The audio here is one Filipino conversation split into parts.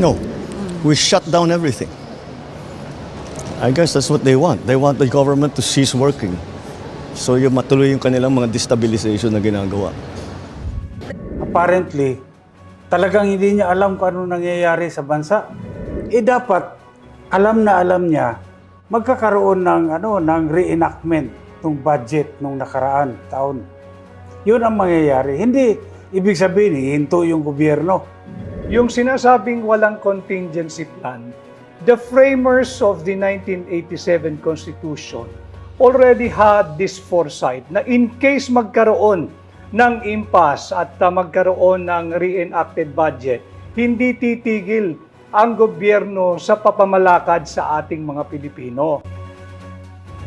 No. We shut down everything. I guess that's what they want. They want the government to cease working. So yung matuloy yung kanilang mga destabilization na ginagawa. apparently, talagang hindi niya alam kung ano nangyayari sa bansa. Eh dapat, alam na alam niya, magkakaroon ng, ano, ng reenactment ng budget nung nakaraan taon. Yun ang mangyayari. Hindi ibig sabihin, hihinto yung gobyerno. Yung sinasabing walang contingency plan, the framers of the 1987 Constitution already had this foresight na in case magkaroon ng impasse at magkaroon ng reenacted budget, hindi titigil ang gobyerno sa papamalakad sa ating mga Pilipino.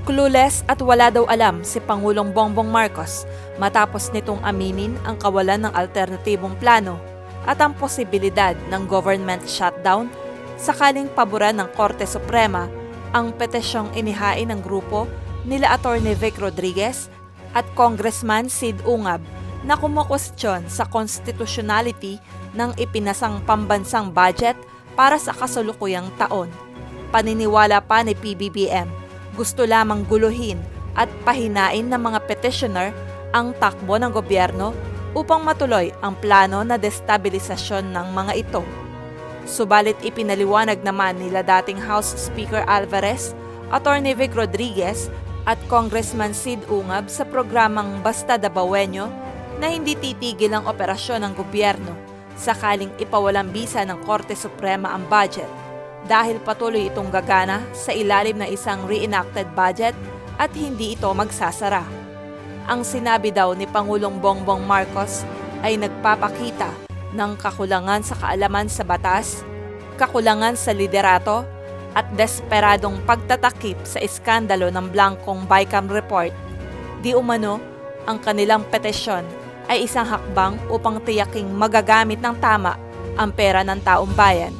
Clueless at wala daw alam si Pangulong Bongbong Marcos matapos nitong aminin ang kawalan ng alternatibong plano at ang posibilidad ng government shutdown sakaling paboran ng Korte Suprema ang petisyong inihain ng grupo nila Attorney Vic Rodriguez at Congressman Sid Ungab na kumukwestiyon sa constitutionality ng ipinasang pambansang budget para sa kasalukuyang taon. Paniniwala pa ni PBBM, gusto lamang guluhin at pahinain ng mga petitioner ang takbo ng gobyerno upang matuloy ang plano na destabilisasyon ng mga ito. Subalit ipinaliwanag naman nila dating House Speaker Alvarez, Attorney Vic Rodriguez at Congressman Sid Ungab sa programang Basta Dabawenyo na hindi titigil ang operasyon ng gobyerno sakaling ipawalang bisa ng Korte Suprema ang budget dahil patuloy itong gagana sa ilalim ng isang reenacted budget at hindi ito magsasara. Ang sinabi daw ni Pangulong Bongbong Marcos ay nagpapakita ng kakulangan sa kaalaman sa batas, kakulangan sa liderato, at desperadong pagtatakip sa iskandalo ng Blancong Bicam Report. Di umano, ang kanilang petisyon ay isang hakbang upang tiyaking magagamit ng tama ang pera ng taong bayan.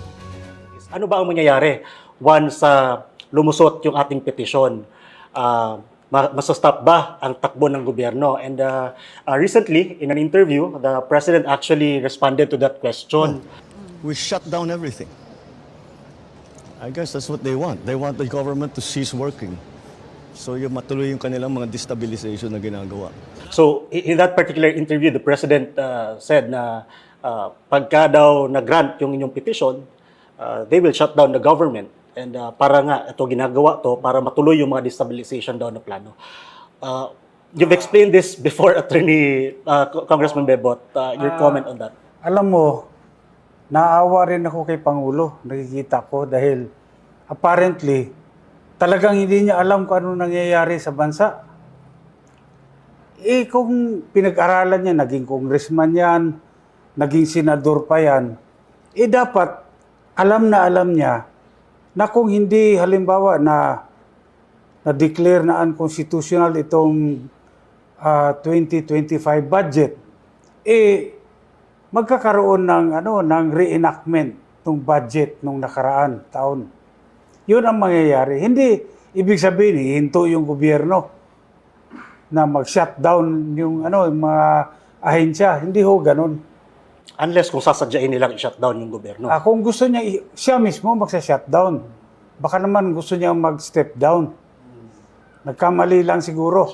Ano ba ang mangyayari once uh, lumusot yung ating petisyon? Uh, ma- masastop ba ang takbo ng gobyerno? And uh, uh, recently, in an interview, the President actually responded to that question. We shut down everything. I guess that's what they want. They want the government to cease working. So yung matuloy yung kanilang mga destabilization na ginagawa. So, in that particular interview, the President uh, said na uh, pagka daw nag-grant yung inyong petition, uh, they will shut down the government. And uh, para nga, ito ginagawa to para matuloy yung mga destabilization daw na plano. Uh, you've explained this before, Attorney uh, Co- Congressman Bebot. Uh, your comment on that. Alam mo, naawa rin ako kay Pangulo, nakikita ko dahil apparently, talagang hindi niya alam kung ano nangyayari sa bansa. Eh kung pinag-aralan niya, naging congressman yan, naging senador pa yan, eh dapat alam na alam niya na kung hindi halimbawa na na-declare na unconstitutional itong ah, 2025 budget, eh magkakaroon ng ano ng reenactment ng budget nung nakaraan taon. 'Yun ang mangyayari. Hindi ibig sabihin hinto yung gobyerno na mag-shutdown yung ano yung mga ahensya. Hindi ho ganun. Unless kung sasadyain nilang i-shutdown yung gobyerno. Ah, kung gusto niya i- siya mismo magsa-shutdown. Baka naman gusto niya mag-step down. Nagkamali lang siguro.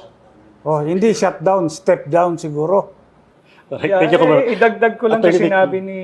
Oh, hindi shutdown, step down siguro. Alright, Yeah, thank you, eh, idagdag ko lang sa Attorney sinabi ni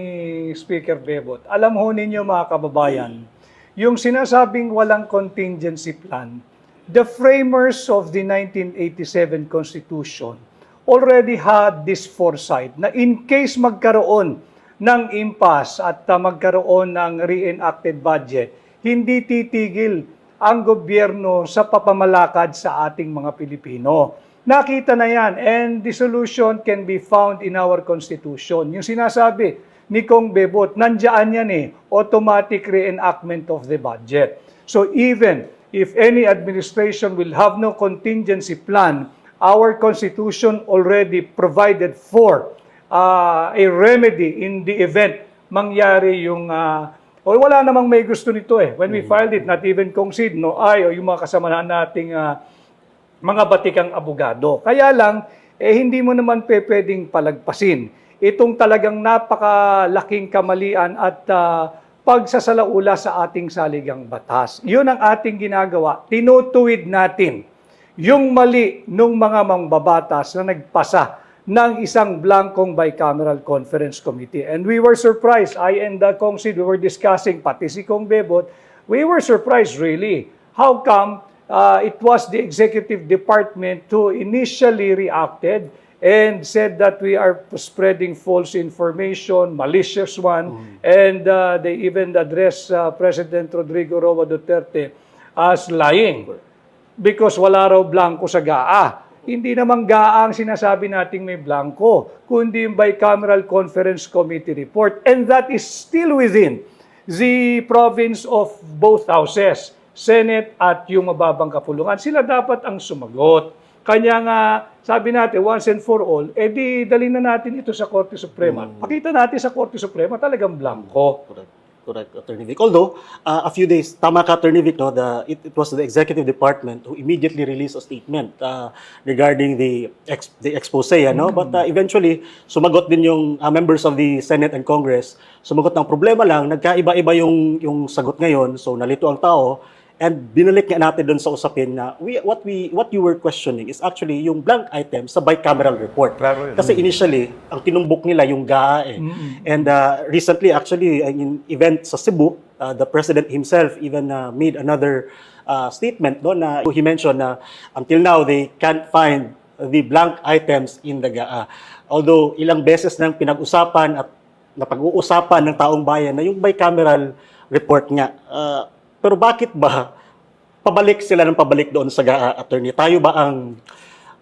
Speaker Bebot. Alam ho ninyo mga kababayan, yung sinasabing walang contingency plan, the framers of the 1987 Constitution already had this foresight na in case magkaroon ng impasse at uh, magkaroon ng reenacted budget, hindi titigil ang gobyerno sa papamalakad sa ating mga Pilipino. Nakita na yan and the solution can be found in our Constitution. Yung sinasabi ni Kong Bebot, nandiyan yan eh, automatic reenactment of the budget. So even if any administration will have no contingency plan, our Constitution already provided for uh, a remedy in the event mangyari yung uh, o wala namang may gusto nito eh. When we filed it, not even Sid, no I, o yung mga kasama nating uh, mga batikang abogado. Kaya lang, eh hindi mo naman pe pwedeng palagpasin. Itong talagang napakalaking kamalian at ah, pagsasalaula sa ating saligang batas. Yun ang ating ginagawa. Tinutuwid natin yung mali ng mga mangbabatas na nagpasa ng isang blankong bicameral conference committee. And we were surprised, I and the Kong Sid, we were discussing, pati si Kong Bebot, we were surprised really. How come uh, it was the executive department who initially reacted and said that we are spreading false information, malicious one, and uh, they even addressed uh, President Rodrigo Roa Duterte as lying because wala raw blanco sa GAA. Hindi naman GAA ang sinasabi nating may blanco, kundi yung bicameral conference committee report. And that is still within the province of both houses, Senate at yung mababang kapulungan. Sila dapat ang sumagot. Kanya nga, sabi natin, once and for all, edi dali na natin ito sa Korte Suprema. Pakita natin sa Korte Suprema talagang blanco. Correct. Correct, Attorney Vic. Although, uh, a few days, tama ka, Attorney Vic, no, the, it, it was the executive department who immediately released a statement uh, regarding the ex, the expose, ano? But uh, eventually, sumagot din yung uh, members of the Senate and Congress. Sumagot ng problema lang, nagkaiba-iba yung, yung sagot ngayon. So, nalito ang tao. And binalik nga natin doon sa usapin na we, what we what you were questioning is actually yung blank item sa bicameral report. Klaro yun. Kasi initially, ang tinumbok nila yung GAA eh. And uh, recently, actually, in event sa Cebu, uh, the President himself even uh, made another uh, statement no, na he mentioned na until now, they can't find the blank items in the GAA. Although ilang beses nang pinag-usapan at napag-uusapan ng taong bayan na yung bicameral report nga. Uh, pero bakit ba pabalik sila ng pabalik doon sa GAA attorney? Tayo ba ang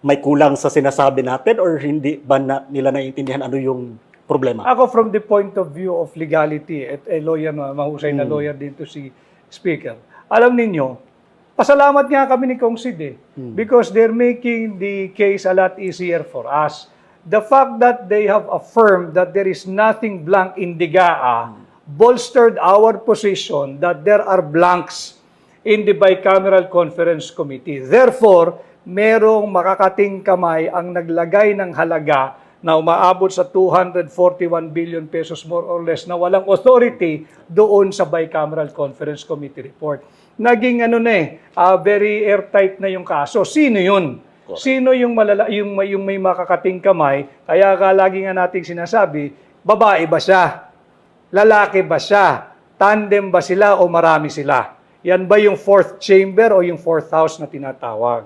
may kulang sa sinasabi natin or hindi ba na, nila naiintindihan ano yung problema? Ako from the point of view of legality, at a lawyer, na mahusay na lawyer din to si Speaker, alam ninyo, pasalamat nga kami ni Kong Sid eh, because they're making the case a lot easier for us. The fact that they have affirmed that there is nothing blank in the GAA bolstered our position that there are blanks in the bicameral conference committee. Therefore, merong makakating kamay ang naglagay ng halaga na umaabot sa 241 billion pesos more or less na walang authority doon sa bicameral conference committee report. Naging ano na eh, ah, very airtight na yung kaso. Sino yun? Sino yung malala, yung, may- yung may makakating kamay? Kaya ka lagi nga nating sinasabi, babae ba siya? Lalaki ba siya? Tandem ba sila o marami sila? Yan ba yung fourth chamber o yung fourth house na tinatawag?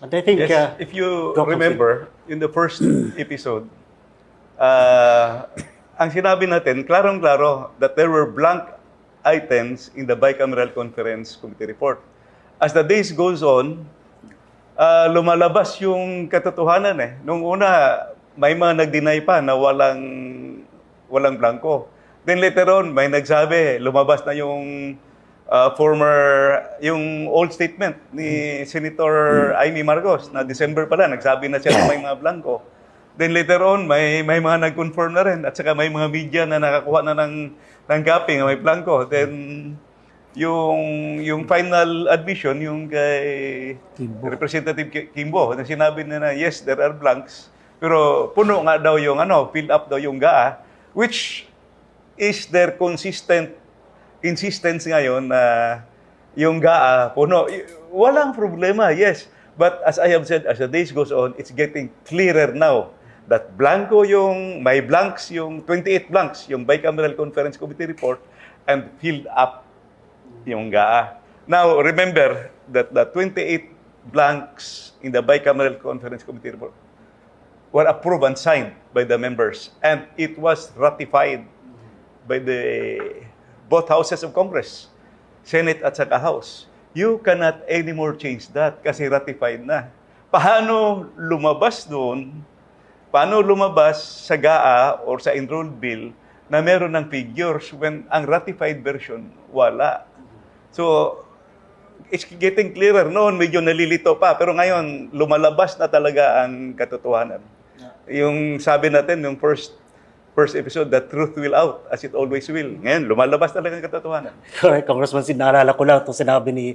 And I think, Yes, uh, if you Go, remember, in the first episode, uh, ang sinabi natin, klarong-klaro, that there were blank items in the bicameral conference committee report. As the days goes on, uh, lumalabas yung katotohanan eh. Nung una, may mga nag-deny pa na walang walang blanco. Then later on, may nagsabi, lumabas na yung uh, former, yung old statement ni Senator Amy Marcos na December pala, nagsabi na siya na may mga blanco. Then later on, may may mga nag-confirm na rin at saka may mga media na nakakuha na ng ng copy na may blanco. Then yung yung final admission yung kay Representative Ki- Kimbo na sinabi niya na yes there are blanks pero puno nga daw yung ano fill up daw yung GAA which is their consistent insistence ngayon na yung GAA puno walang problema yes but as I have said as the days goes on it's getting clearer now that blanco yung may blanks yung 28 blanks yung bicameral conference committee report and filled up yung GAA. Now, remember that the 28 blanks in the bicameral conference committee report were approved and signed by the members and it was ratified by the both houses of Congress, Senate at saka House. You cannot anymore change that kasi ratified na. Paano lumabas doon? Paano lumabas sa GAA or sa enrolled bill na meron ng figures when ang ratified version wala? So, it's getting clearer. Noon, medyo nalilito pa. Pero ngayon, lumalabas na talaga ang katotohanan. Yung sabi natin, yung first first episode, the truth will out, as it always will. Ngayon, lumalabas talaga ang katotohanan. Correct, Congressman Sid, naalala ko lang itong sinabi ni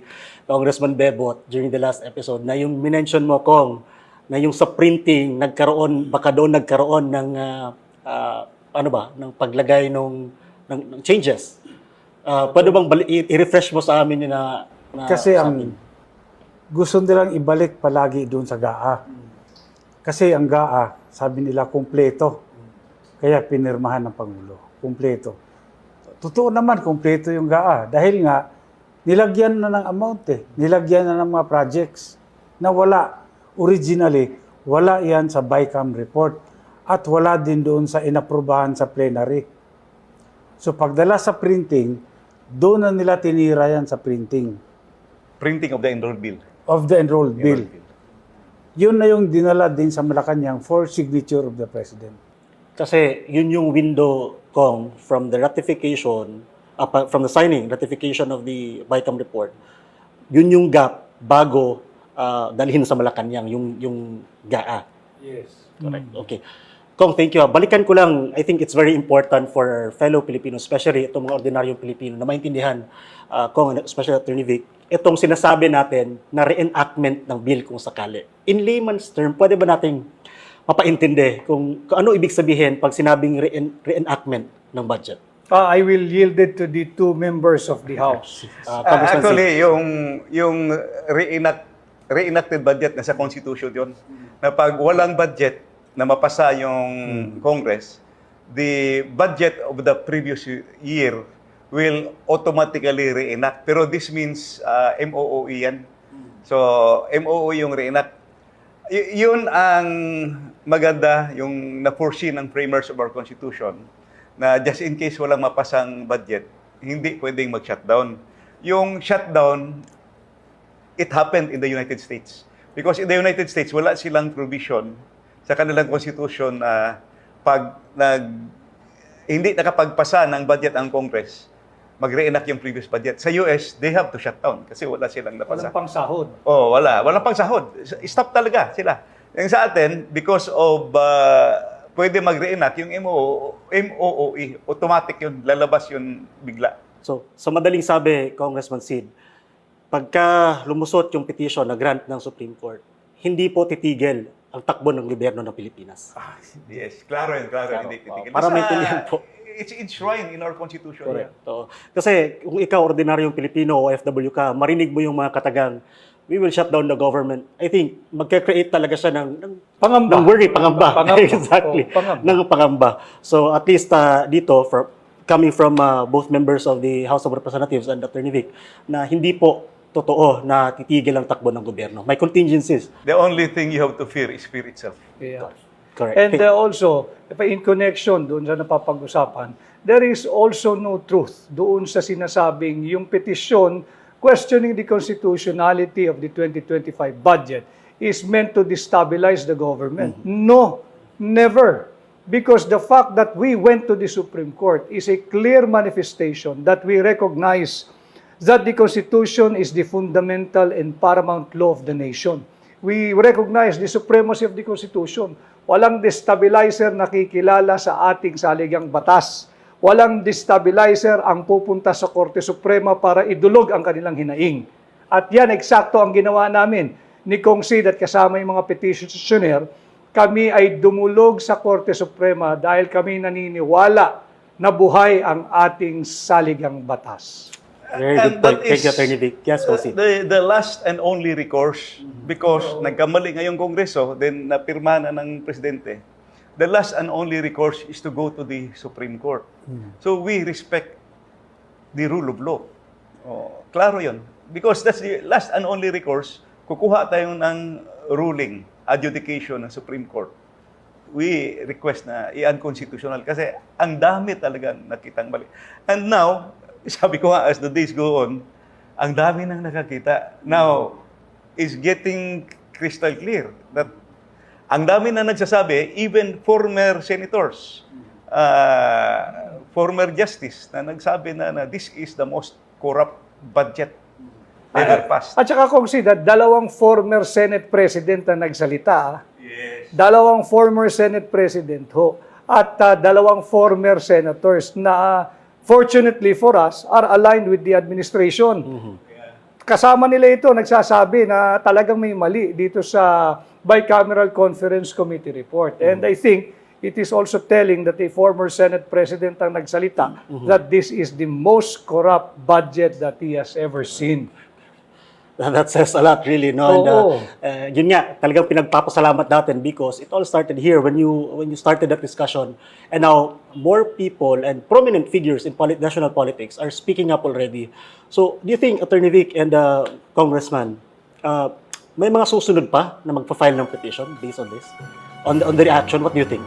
Congressman Bebot during the last episode na yung minention mo, Kong, na yung sa printing, nagkaroon, baka doon nagkaroon ng, ah, ah, ano ba, ng paglagay ng, ng, ng changes Ah, pwede bang i-refresh mo sa amin yun na, na Kasi ang amin? gusto nilang ibalik palagi doon sa GAA. Kasi ang GAA, sabi nila, kumpleto. Kaya pinirmahan ng Pangulo. Kumpleto. Totoo naman, kumpleto yung GAA. Dahil nga, nilagyan na ng amount eh. Nilagyan na ng mga projects na wala. Originally, wala yan sa BICAM report. At wala din doon sa inaprubahan sa plenary. So pagdala sa printing, doon na nila tinira yan sa printing Printing of the enrolled bill. of the enrolled bill. Yun na yung dinala din sa Malacanang for signature of the President. Kasi yun yung window kong from the ratification, uh, from the signing, ratification of the BICAM report, yun yung gap bago uh, dalhin sa Malacanang, yung, yung GAA. Yes. Correct. Okay. Kong, thank you. Balikan ko lang, I think it's very important for fellow Filipinos, especially itong mga ordinaryong Pilipino, na maintindihan, uh, Kong, especially Attorney Vic, itong sinasabi natin na reenactment ng bill kung sakali. In layman's term, pwede ba nating mapaintindi kung, kung ano ibig sabihin pag sinabing reen- reenactment ng budget? Ah, I will yield it to the two members of the House. Uh, Sig. actually, yung yung reenact, reenacted budget na sa Constitution yon na pag walang budget na mapasa yung Congress, the budget of the previous year will automatically reenact. Pero this means uh, MOOE yan. So, MOOE yung reenact. Y- yun ang maganda, yung na-foresee ng framers of our Constitution, na just in case walang mapasang budget, hindi pwedeng mag-shutdown. Yung shutdown, it happened in the United States. Because in the United States, wala silang provision sa kanilang constitution na pag nag hindi nakapagpasa ng budget ang Congress, mag-reenact yung previous budget. Sa US, they have to shut down kasi wala silang napasa. Walang pang sahod. Oh, wala. Walang pang sahod. Stop talaga sila. Yung sa atin, because of uh, pwede mag-reenact, yung MOO, MOOE, automatic yun, lalabas yun bigla. So, sa madaling sabi, Congressman Sid, pagka lumusot yung petition na grant ng Supreme Court, hindi po titigil ang takbo ng gobyerno ng Pilipinas. Yes, klaro yun, klaro. Klaro. Hindi titigil. Para maintindihan po. It's enshrined in our constitution. Oo. Kasi kung ikaw ordinaryong Pilipino o FW ka, marinig mo yung mga katagang, we will shut down the government. I think magka-create talaga siya ng, ng Pangamba. ng worry, pangamba. Pangamba. exactly. Oo, pangamba. Ng pangamba. So at least uh, dito, for, coming from uh, both members of the House of Representatives and Attorney Vic, na hindi po totoo na titigil ang takbo ng gobyerno. May contingencies. The only thing you have to fear is fear itself. Yeah. Correct. And uh, also, if in connection doon sa napapag-usapan, there is also no truth doon sa sinasabing yung petisyon questioning the constitutionality of the 2025 budget is meant to destabilize the government. No, never. Because the fact that we went to the Supreme Court is a clear manifestation that we recognize that the Constitution is the fundamental and paramount law of the nation. We recognize the supremacy of the Constitution. Walang destabilizer na kikilala sa ating saligang batas. Walang destabilizer ang pupunta sa Korte Suprema para idulog ang kanilang hinaing. At yan, eksakto ang ginawa namin ni Kong Sid at kasama yung mga petitioner. Kami ay dumulog sa Korte Suprema dahil kami naniniwala na buhay ang ating saligang batas. Very good point. that Thank you, is, Attorney Vic. Yes, Consid. the, the last and only recourse because nagkamali ngayong Kongreso, then napirma na ng Presidente. The last and only recourse is to go to the Supreme Court. So we respect the rule of law. Oh, klaro yun. Because that's the last and only recourse, kukuha tayo ng ruling, adjudication ng Supreme Court. We request na i-unconstitutional kasi ang dami talaga nakitang mali. And now, sabi ko nga, as the days go on, ang dami nang nakakita. Now, is getting crystal clear that ang dami na nagsasabi, even former senators, uh, former justice na nagsabi na, na this is the most corrupt budget ever passed. At saka kung sida, dalawang former Senate President na nagsalita. ah. Yes. Dalawang former Senate President ho. At ah, dalawang former senators na ah, fortunately for us are aligned with the administration. Kasama nila ito nagsasabi na talagang may mali dito sa Bicameral Conference Committee report. And I think it is also telling that a former Senate President ang nagsalita that this is the most corrupt budget that he has ever seen. That says a lot really, no? And, uh, uh, yun nga, talagang pinagpapasalamat natin because it all started here when you when you started that discussion. And now, more people and prominent figures in polit- national politics are speaking up already. So, do you think, Attorney Vic and uh, Congressman, uh, may mga susunod pa na magpa-file ng petition based on this? On the, on the reaction, what do you think?